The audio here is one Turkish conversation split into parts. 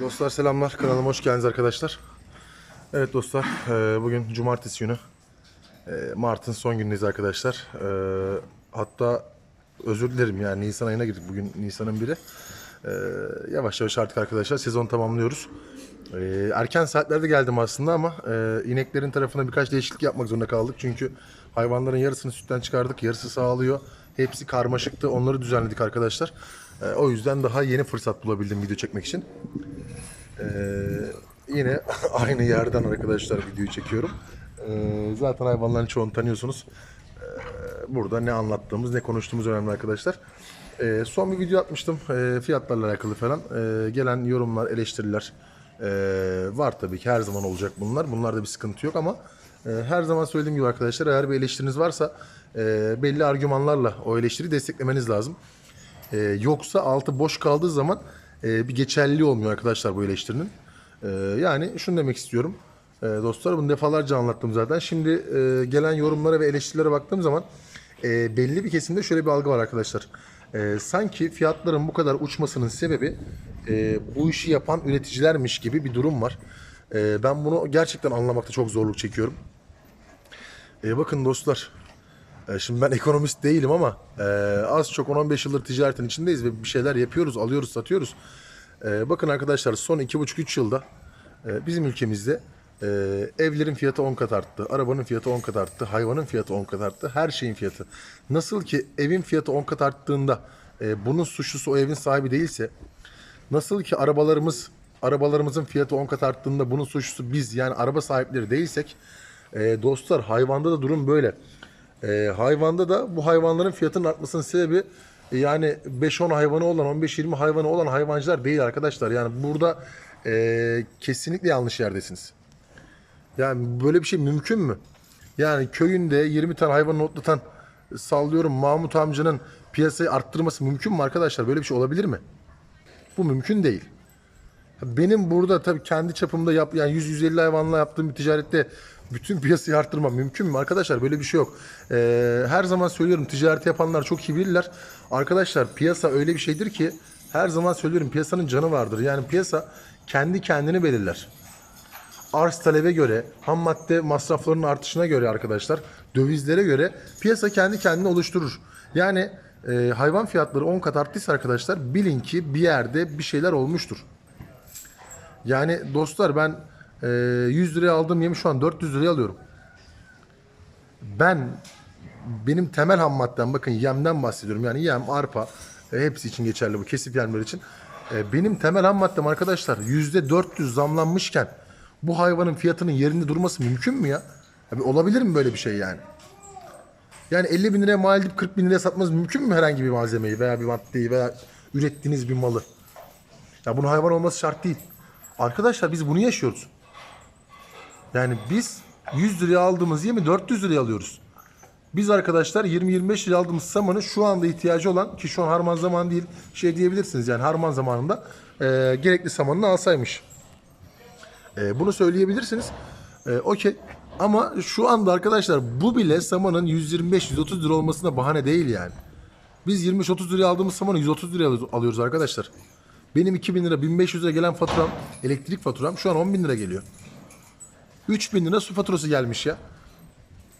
Dostlar selamlar. Kanalıma hoş geldiniz arkadaşlar. Evet dostlar, e, bugün cumartesi günü. E, Mart'ın son günündeyiz arkadaşlar. E, Hatta özür dilerim yani Nisan ayına girdik. Bugün Nisan'ın biri. Yavaş yavaş artık arkadaşlar sezon tamamlıyoruz. Erken saatlerde geldim aslında ama ineklerin tarafına birkaç değişiklik yapmak zorunda kaldık. Çünkü hayvanların yarısını sütten çıkardık, yarısı sağlıyor. Hepsi karmaşıktı. Onları düzenledik arkadaşlar. E, O yüzden daha yeni fırsat bulabildim video çekmek için. Ee, yine aynı yerden arkadaşlar videoyu çekiyorum. Ee, zaten hayvanların çoğunu tanıyorsunuz. Ee, burada ne anlattığımız, ne konuştuğumuz önemli arkadaşlar. Ee, son bir video atmıştım ee, fiyatlarla alakalı falan. Ee, gelen yorumlar, eleştiriler ee, var tabii ki her zaman olacak bunlar. Bunlarda bir sıkıntı yok ama e, her zaman söylediğim gibi arkadaşlar eğer bir eleştiriniz varsa e, belli argümanlarla o eleştiriyi desteklemeniz lazım. Ee, yoksa altı boş kaldığı zaman e, bir geçerliliği olmuyor arkadaşlar bu eleştirinin. Ee, yani şunu demek istiyorum. Ee, dostlar bunu defalarca anlattım zaten. Şimdi e, gelen yorumlara ve eleştirilere baktığım zaman e, belli bir kesimde şöyle bir algı var arkadaşlar. E, sanki fiyatların bu kadar uçmasının sebebi e, bu işi yapan üreticilermiş gibi bir durum var. E, ben bunu gerçekten anlamakta çok zorluk çekiyorum. E, bakın dostlar, e, şimdi ben ekonomist değilim ama e, az çok 10-15 yıldır ticaretin içindeyiz ve bir şeyler yapıyoruz, alıyoruz, satıyoruz. E, bakın arkadaşlar son 2,5-3 yılda bizim ülkemizde evlerin fiyatı 10 kat arttı, arabanın fiyatı 10 kat arttı, hayvanın fiyatı 10 kat arttı, her şeyin fiyatı. Nasıl ki evin fiyatı 10 kat arttığında bunun suçlusu o evin sahibi değilse, Nasıl ki arabalarımız arabalarımızın fiyatı 10 kat arttığında bunun suçlusu biz yani araba sahipleri değilsek dostlar hayvanda da durum böyle. E, hayvanda da bu hayvanların fiyatının artmasının sebebi e, yani 5-10 hayvanı olan 15-20 hayvanı olan hayvancılar değil arkadaşlar. Yani burada e, kesinlikle yanlış yerdesiniz. Yani böyle bir şey mümkün mü? Yani köyünde 20 tane hayvanı otlatan sallıyorum Mahmut amcanın piyasayı arttırması mümkün mü arkadaşlar? Böyle bir şey olabilir mi? Bu mümkün değil. Benim burada tabii kendi çapımda yap yani 100-150 hayvanla yaptığım bir ticarette bütün piyasayı arttırmam mümkün mü? Arkadaşlar böyle bir şey yok. Ee, her zaman söylüyorum ticareti yapanlar çok iyi bilirler. Arkadaşlar piyasa öyle bir şeydir ki her zaman söylüyorum piyasanın canı vardır. Yani piyasa kendi kendini belirler arz talebe göre, ham madde masraflarının artışına göre arkadaşlar, dövizlere göre piyasa kendi kendini oluşturur. Yani e, hayvan fiyatları 10 kat arttıysa arkadaşlar bilin ki bir yerde bir şeyler olmuştur. Yani dostlar ben e, 100 liraya aldığım yemi şu an 400 liraya alıyorum. Ben benim temel ham maddem bakın yemden bahsediyorum. Yani yem, arpa e, hepsi için geçerli bu kesif yemler için. E, benim temel ham maddem arkadaşlar %400 zamlanmışken bu hayvanın fiyatının yerinde durması mümkün mü ya? Abi olabilir mi böyle bir şey yani? Yani 50 bin liraya mal edip 40 bin liraya satmanız mümkün mü herhangi bir malzemeyi veya bir maddeyi veya ürettiğiniz bir malı? Ya bunun hayvan olması şart değil. Arkadaşlar biz bunu yaşıyoruz. Yani biz 100 liraya aldığımız yemi 400 liraya alıyoruz. Biz arkadaşlar 20-25 liraya aldığımız samanı şu anda ihtiyacı olan ki şu an harman zaman değil şey diyebilirsiniz yani harman zamanında e, gerekli samanını alsaymış. E, bunu söyleyebilirsiniz. E, Okey. Ama şu anda arkadaşlar bu bile samanın 125-130 lira olmasına bahane değil yani. Biz 25-30 liraya aldığımız samanı 130 liraya alıyoruz arkadaşlar. Benim 2000 lira 1500 lira gelen faturam elektrik faturam şu an 10 bin lira geliyor. 3000 lira su faturası gelmiş ya.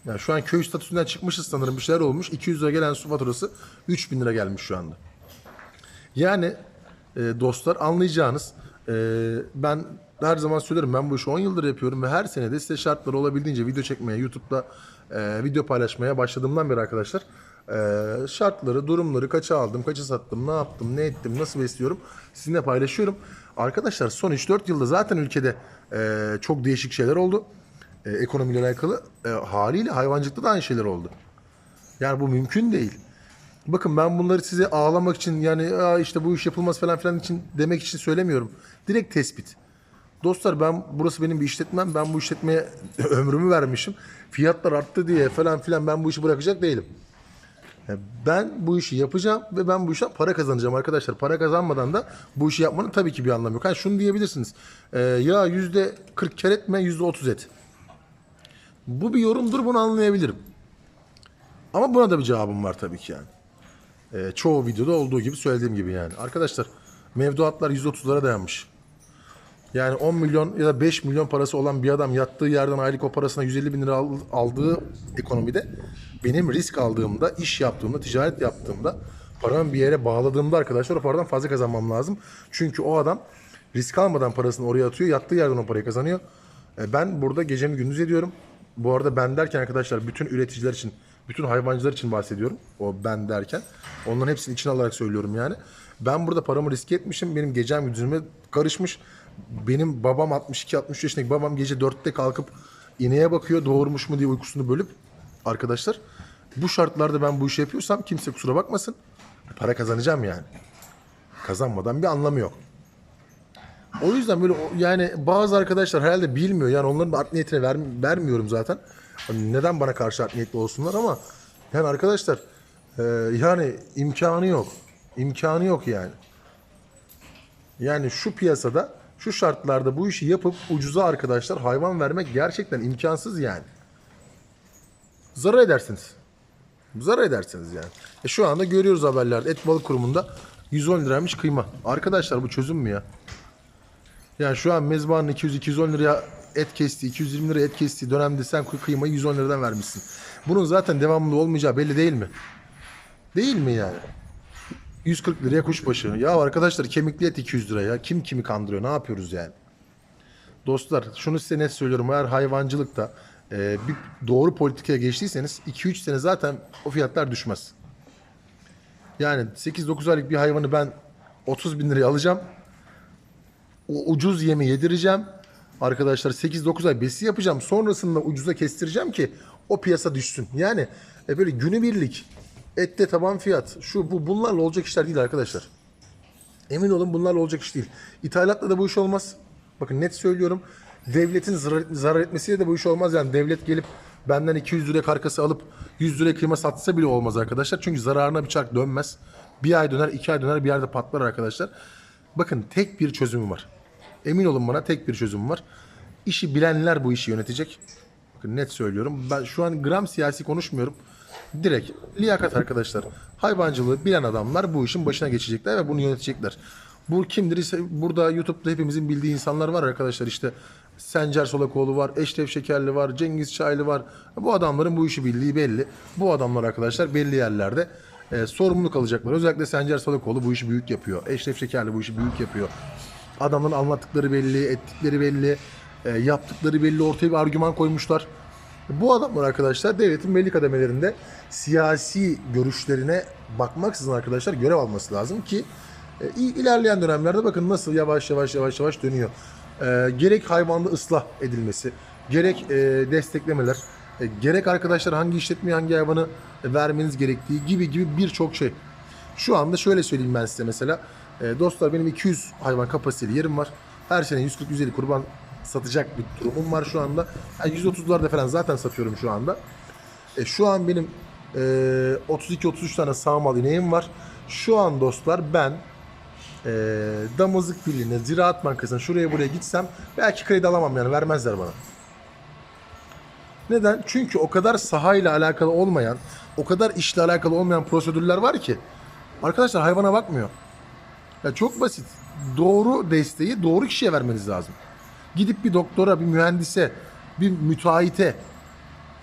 Yani şu an köy statüsünden çıkmışız sanırım bir şeyler olmuş. 200 lira gelen su faturası 3000 lira gelmiş şu anda. Yani e, dostlar anlayacağınız e, ben her zaman söylerim ben bu işi 10 yıldır yapıyorum ve her sene de size şartları olabildiğince video çekmeye YouTube'da e, video paylaşmaya başladığımdan beri arkadaşlar e, şartları, durumları kaça aldım, kaça sattım, ne yaptım, ne ettim, nasıl besliyorum sizinle paylaşıyorum. Arkadaşlar son 3-4 yılda zaten ülkede e, çok değişik şeyler oldu. E, ekonomiyle alakalı e, haliyle hayvancılıkta da aynı şeyler oldu. Yani bu mümkün değil. Bakın ben bunları size ağlamak için yani Aa işte bu iş yapılmaz falan filan için demek için söylemiyorum. Direkt tespit. Dostlar ben burası benim bir işletmem. Ben bu işletmeye ömrümü vermişim. Fiyatlar arttı diye falan filan ben bu işi bırakacak değilim. Yani Ben bu işi yapacağım ve ben bu işten para kazanacağım arkadaşlar. Para kazanmadan da bu işi yapmanın tabii ki bir anlamı yok. Yani şunu diyebilirsiniz. Ee, ya yüzde 40 kar etme yüzde 30 et. Bu bir yorumdur bunu anlayabilirim. Ama buna da bir cevabım var tabii ki yani. Ee, çoğu videoda olduğu gibi söylediğim gibi yani. Arkadaşlar mevduatlar 130'lara dayanmış. Yani 10 milyon ya da 5 milyon parası olan bir adam yattığı yerden aylık o parasına 150 bin lira al- aldığı ekonomide benim risk aldığımda, iş yaptığımda, ticaret yaptığımda paramı bir yere bağladığımda arkadaşlar o paradan fazla kazanmam lazım. Çünkü o adam risk almadan parasını oraya atıyor. Yattığı yerden o parayı kazanıyor. E, Ben burada gecemi gündüz ediyorum. Bu arada ben derken arkadaşlar bütün üreticiler için, bütün hayvancılar için bahsediyorum. O ben derken. Onların hepsini içine alarak söylüyorum yani. Ben burada paramı riske etmişim. Benim gecem gündüzüme karışmış. Benim babam 62-63 yaşındaki babam gece 4'te kalkıp ineğe bakıyor doğurmuş mu diye uykusunu bölüp arkadaşlar. Bu şartlarda ben bu işi yapıyorsam kimse kusura bakmasın. Para kazanacağım yani. Kazanmadan bir anlamı yok. O yüzden böyle yani bazı arkadaşlar herhalde bilmiyor. Yani onların da art niyetine ver, vermiyorum zaten. Hani neden bana karşı art niyetli olsunlar ama yani arkadaşlar e, yani imkanı yok. İmkanı yok yani. Yani şu piyasada şu şartlarda bu işi yapıp ucuza arkadaşlar hayvan vermek gerçekten imkansız yani. Zarar edersiniz. Zarar edersiniz yani. E şu anda görüyoruz haberlerde et balık kurumunda 110 liraymış kıyma. Arkadaşlar bu çözüm mü ya? Yani şu an mezbanın 200-210 liraya et kestiği, 220 liraya et kestiği dönemde sen kıy- kıymayı 110 liradan vermişsin. Bunun zaten devamlı olmayacağı belli değil mi? Değil mi yani? 140 liraya kuşbaşı. Ya arkadaşlar kemikli et 200 lira ya. Kim kimi kandırıyor? Ne yapıyoruz yani? Dostlar şunu size net söylüyorum. Eğer hayvancılıkta e, bir doğru politikaya geçtiyseniz 2-3 sene zaten o fiyatlar düşmez. Yani 8-9 aylık bir hayvanı ben 30 bin liraya alacağım. O ucuz yemi yedireceğim. Arkadaşlar 8-9 ay besi yapacağım. Sonrasında ucuza kestireceğim ki o piyasa düşsün. Yani e, böyle günübirlik ette taban fiyat şu bu bunlarla olacak işler değil arkadaşlar. Emin olun bunlarla olacak iş değil. İthalatla da bu iş olmaz. Bakın net söylüyorum. Devletin zarar, zarar etmesiyle de bu iş olmaz. Yani devlet gelip benden 200 liraya karkası alıp 100 liraya kıyma satsa bile olmaz arkadaşlar. Çünkü zararına bir çark dönmez. Bir ay döner, iki ay döner, bir yerde patlar arkadaşlar. Bakın tek bir çözümü var. Emin olun bana tek bir çözüm var. İşi bilenler bu işi yönetecek. Bakın net söylüyorum. Ben şu an gram siyasi konuşmuyorum. Direkt liyakat arkadaşlar. Hayvancılığı bilen adamlar bu işin başına geçecekler ve bunu yönetecekler. Bu kimdir? ise Burada YouTube'da hepimizin bildiği insanlar var arkadaşlar. İşte Sencer Solakoğlu var, Eşref Şekerli var, Cengiz Çaylı var. Bu adamların bu işi bildiği belli. Bu adamlar arkadaşlar belli yerlerde e, sorumluluk alacaklar. Özellikle Sencer Solakoğlu bu işi büyük yapıyor. Eşref Şekerli bu işi büyük yapıyor. Adamların anlattıkları belli, ettikleri belli, e, yaptıkları belli, ortaya bir argüman koymuşlar. Bu adamlar arkadaşlar devletin belli kademelerinde siyasi görüşlerine bakmaksızın arkadaşlar görev alması lazım ki e, ilerleyen dönemlerde bakın nasıl yavaş yavaş yavaş yavaş dönüyor. E, gerek hayvanda ıslah edilmesi, gerek e, desteklemeler, e, gerek arkadaşlar hangi işletmeye hangi hayvanı vermeniz gerektiği gibi gibi birçok şey. Şu anda şöyle söyleyeyim ben size mesela. E, dostlar benim 200 hayvan kapasiteli yerim var. Her sene 140-150 kurban satacak bir durumum var şu anda. Yani 130'larda falan zaten satıyorum şu anda. E, şu an benim e, 32-33 tane sağmal ineğim var. Şu an dostlar ben e, damızlık birliğine, ziraat bankasına şuraya buraya gitsem belki kredi alamam yani vermezler bana. Neden? Çünkü o kadar sahayla alakalı olmayan, o kadar işle alakalı olmayan prosedürler var ki arkadaşlar hayvana bakmıyor. Ya çok basit. Doğru desteği doğru kişiye vermeniz lazım. Gidip bir doktora, bir mühendise, bir müteahhite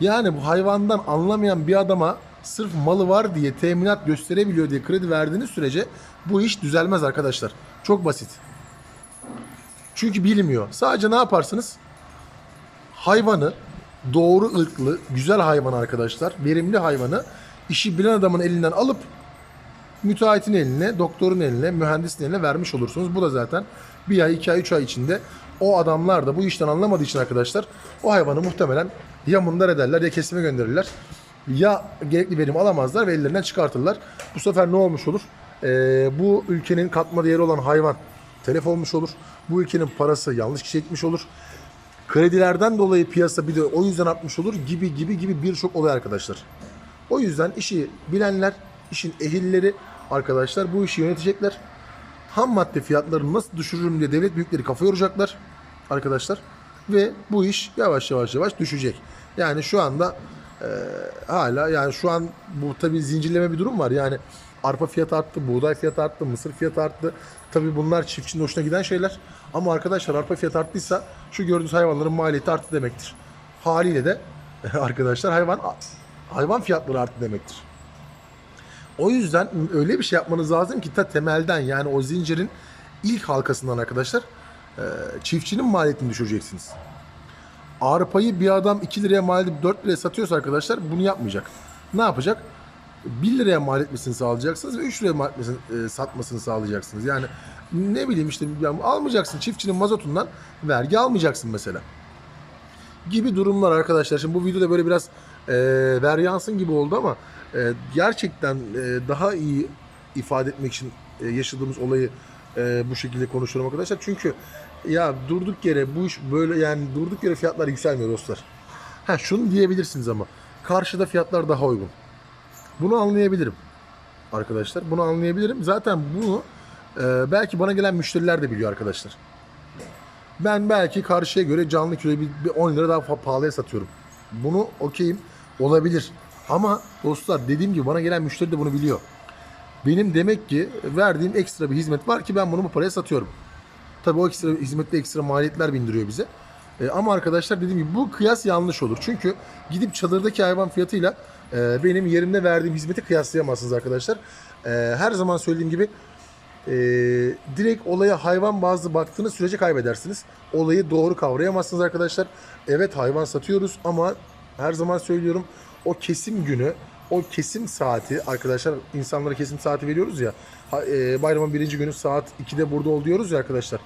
yani bu hayvandan anlamayan bir adama sırf malı var diye teminat gösterebiliyor diye kredi verdiğiniz sürece bu iş düzelmez arkadaşlar. Çok basit. Çünkü bilmiyor. Sadece ne yaparsınız? Hayvanı doğru ırklı, güzel hayvan arkadaşlar, verimli hayvanı işi bilen adamın elinden alıp müteahhitin eline, doktorun eline, mühendisin eline vermiş olursunuz. Bu da zaten bir ay, iki ay, üç ay içinde o adamlar da bu işten anlamadığı için arkadaşlar o hayvanı muhtemelen ya mundar ederler ya kesime gönderirler. Ya gerekli verim alamazlar ve ellerinden çıkartırlar. Bu sefer ne olmuş olur? Ee, bu ülkenin katma değeri olan hayvan telef olmuş olur. Bu ülkenin parası yanlış kişiye gitmiş olur. Kredilerden dolayı piyasa bir de o yüzden artmış olur gibi gibi gibi birçok olay arkadaşlar. O yüzden işi bilenler, işin ehilleri arkadaşlar bu işi yönetecekler. Ham madde fiyatlarını nasıl düşürürüm diye devlet büyükleri kafa yoracaklar arkadaşlar. Ve bu iş yavaş yavaş yavaş düşecek. Yani şu anda e, hala yani şu an bu tabi zincirleme bir durum var. Yani arpa fiyatı arttı, buğday fiyatı arttı, mısır fiyatı arttı. Tabii bunlar çiftçinin hoşuna giden şeyler. Ama arkadaşlar arpa fiyatı arttıysa şu gördüğünüz hayvanların maliyeti arttı demektir. Haliyle de arkadaşlar hayvan hayvan fiyatları arttı demektir. O yüzden öyle bir şey yapmanız lazım ki ta temelden yani o zincirin ilk halkasından arkadaşlar e, çiftçinin maliyetini düşüreceksiniz. Arpayı bir adam 2 liraya mal edip 4 liraya satıyorsa arkadaşlar bunu yapmayacak. Ne yapacak? 1 liraya mal etmesini sağlayacaksınız ve 3 liraya mal etmesini, e, satmasını sağlayacaksınız. Yani ne bileyim işte yani almayacaksın çiftçinin mazotundan vergi almayacaksın mesela. Gibi durumlar arkadaşlar. Şimdi bu videoda böyle biraz e, veryansın gibi oldu ama e, gerçekten e, daha iyi ifade etmek için e, yaşadığımız olayı e, bu şekilde konuşuyorum arkadaşlar. Çünkü ya durduk yere bu iş böyle yani durduk yere fiyatlar yükselmiyor dostlar. Ha şunu diyebilirsiniz ama karşıda fiyatlar daha uygun. Bunu anlayabilirim arkadaşlar. Bunu anlayabilirim. Zaten bunu e, belki bana gelen müşteriler de biliyor arkadaşlar. Ben belki karşıya göre canlı kiloyu bir, bir 10 lira daha pahalıya satıyorum. Bunu okeyim olabilir. Ama dostlar dediğim gibi bana gelen müşteri de bunu biliyor. Benim demek ki verdiğim ekstra bir hizmet var ki ben bunu bu paraya satıyorum. Tabii o ekstra hizmette ekstra maliyetler bindiriyor bize. E, ama arkadaşlar dediğim gibi bu kıyas yanlış olur. Çünkü gidip çadırdaki hayvan fiyatıyla e, benim yerimde verdiğim hizmeti kıyaslayamazsınız arkadaşlar. E, her zaman söylediğim gibi e, direkt olaya hayvan bazlı baktığınız sürece kaybedersiniz. Olayı doğru kavrayamazsınız arkadaşlar. Evet hayvan satıyoruz ama her zaman söylüyorum o kesim günü, o kesim saati arkadaşlar insanlara kesim saati veriyoruz ya. e, bayramın birinci günü saat 2'de burada ol diyoruz ya arkadaşlar.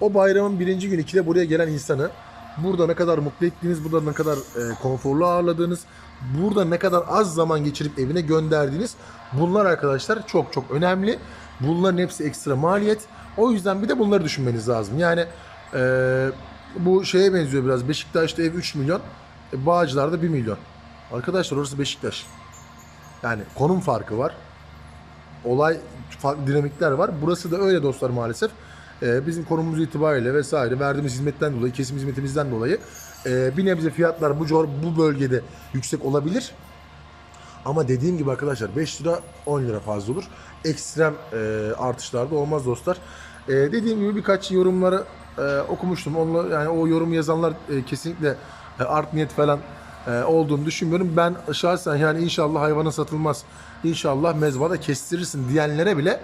O bayramın birinci günü 2'de buraya gelen insanı burada ne kadar mutlu ettiğiniz, burada ne kadar e, konforlu ağırladığınız, burada ne kadar az zaman geçirip evine gönderdiğiniz bunlar arkadaşlar çok çok önemli. Bunların hepsi ekstra maliyet. O yüzden bir de bunları düşünmeniz lazım. Yani e, bu şeye benziyor biraz. Beşiktaş'ta ev 3 milyon, e, Bağcılar'da 1 milyon. Arkadaşlar orası Beşiktaş. Yani konum farkı var. Olay farklı dinamikler var. Burası da öyle dostlar maalesef. Ee, bizim konumumuz itibariyle vesaire verdiğimiz hizmetten dolayı, kesim hizmetimizden dolayı e, bir nebze fiyatlar bu bu bölgede yüksek olabilir. Ama dediğim gibi arkadaşlar 5 lira 10 lira fazla olur. Ekstrem e, artışlarda olmaz dostlar. E, dediğim gibi birkaç yorumları e, okumuştum. Onunla, yani o yorum yazanlar e, kesinlikle e, art niyet falan e, olduğunu düşünmüyorum. Ben şahsen yani inşallah hayvanın satılmaz. İnşallah mezbada kestirirsin diyenlere bile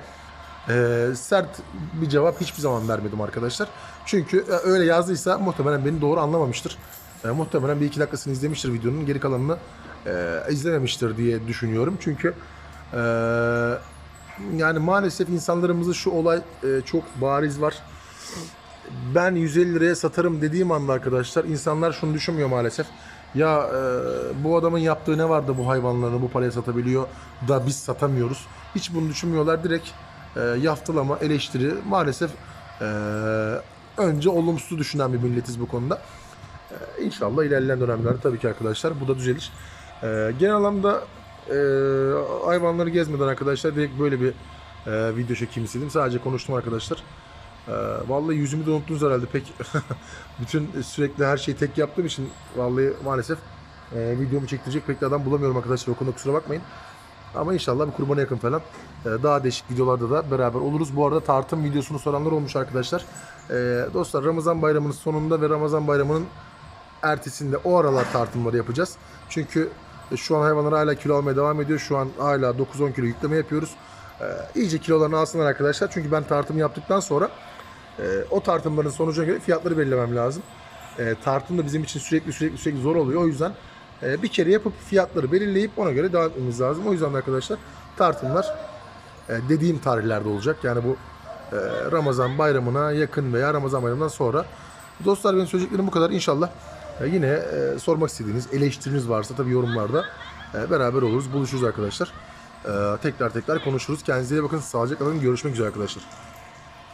e, sert bir cevap hiçbir zaman vermedim arkadaşlar. Çünkü e, öyle yazdıysa muhtemelen beni doğru anlamamıştır. E, muhtemelen bir iki dakikasını izlemiştir videonun. Geri kalanını e, izlememiştir diye düşünüyorum. Çünkü e, yani maalesef insanlarımızda şu olay e, çok bariz var. Ben 150 liraya satarım dediğim anda arkadaşlar insanlar şunu düşünmüyor maalesef. Ya e, bu adamın yaptığı ne var da bu hayvanlarını bu paraya satabiliyor da biz satamıyoruz. Hiç bunu düşünmüyorlar. Direkt e, yaftalama, eleştiri maalesef e, önce olumsuz düşünen bir milletiz bu konuda. E, İnşallah ilerleyen dönemlerde tabii ki arkadaşlar bu da düzelir. E, genel anlamda e, hayvanları gezmeden arkadaşlar direkt böyle bir e, video çekeyim istedim. Sadece konuştum arkadaşlar. E, vallahi yüzümü de unuttunuz herhalde pek bütün sürekli her şeyi tek yaptığım için vallahi maalesef e, videomu çektirecek pek de adam bulamıyorum arkadaşlar o konuda kusura bakmayın. Ama inşallah bir kurbana yakın falan e, daha değişik videolarda da beraber oluruz. Bu arada tartım videosunu soranlar olmuş arkadaşlar. E, dostlar Ramazan bayramının sonunda ve Ramazan bayramının ertesinde o aralar tartımları yapacağız. Çünkü şu an hayvanlar hala kilo almaya devam ediyor. Şu an hala 9-10 kilo yükleme yapıyoruz. E, iyice kilolarını alsınlar arkadaşlar. Çünkü ben tartım yaptıktan sonra e, o tartımların sonucuna göre fiyatları belirlemem lazım. E, tartım da bizim için sürekli sürekli sürekli zor oluyor. O yüzden e, bir kere yapıp fiyatları belirleyip ona göre devam etmemiz lazım. O yüzden de arkadaşlar tartımlar e, dediğim tarihlerde olacak. Yani bu e, Ramazan bayramına yakın veya Ramazan bayramından sonra. Dostlar benim söyleyeceklerim bu kadar. İnşallah e, yine e, sormak istediğiniz eleştiriniz varsa tabii yorumlarda e, beraber oluruz. Buluşuruz arkadaşlar. E, tekrar tekrar konuşuruz. Kendinize iyi bakın. Sağlıcakla kalın. Görüşmek üzere arkadaşlar.